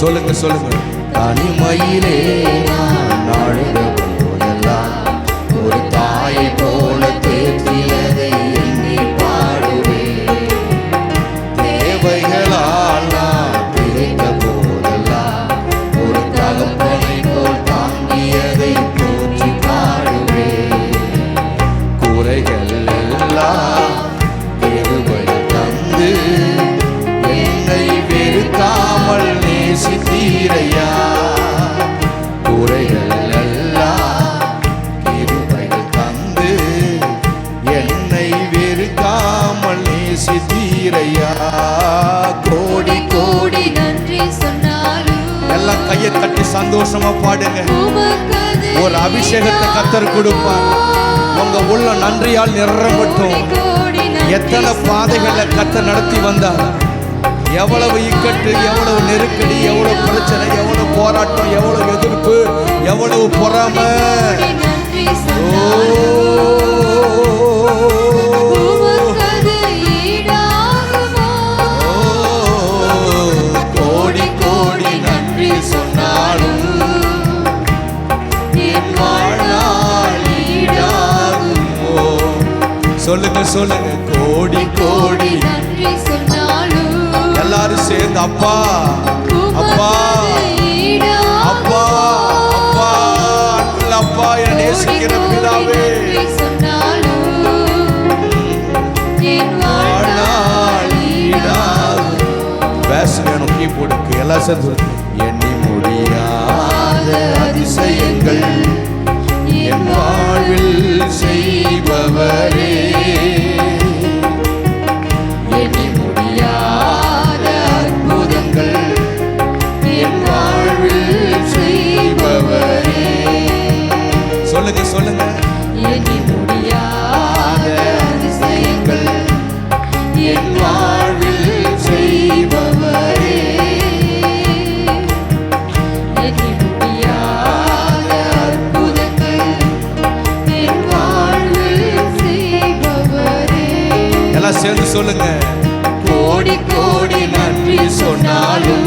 சொல்லுங்க சொல்லுங்க. தனிமையிலே நான் நாடுகிற போதெல்லாம் ஒரு தாயை போல தேற்றியதை எண்ணி பாடுவேன். நேசித்தீரையா கோடி கோடி நன்றி சொன்னாலும் எல்லாம் கையை தட்டி சந்தோஷமா பாடுங்க. ஒரு அபிஷேகத்தை கத்தர் கொடுப்பார். உங்க உள்ள நன்றியால் நன்றி எத்தனை பாதைகளை கத்த நடத்தி வந்தார். எவ்வளவு இக்கட்டு எவ்வளவு நெருக்கடி எவ்வளவு பிரச்சனை எவ்வளவு போராட்டம் எவ்வளவு எதிர்ப்பு எவ்வளவு பொறாமை. ஓ சொல்லுங்க சொல்லுங்க. கோடி கோடி. நன்றி சொன்னாலும் எல்லாரும் சேர்ந்து அப்பா அப்பா அப்பா அப்பா. அன்புள்ள அப்பா என் நேசிக்கிற பிதாவே. வாழ்நாள் பேச வேணும் கீபோர்டுக்கு எல்லாம் சேர்ந்து எண்ணி முடியாத அதிசயங்கள். எல்லாம் சேர்ந்து சொல்லுங்க. கோடி கோடி நன்றி சொன்னாலும்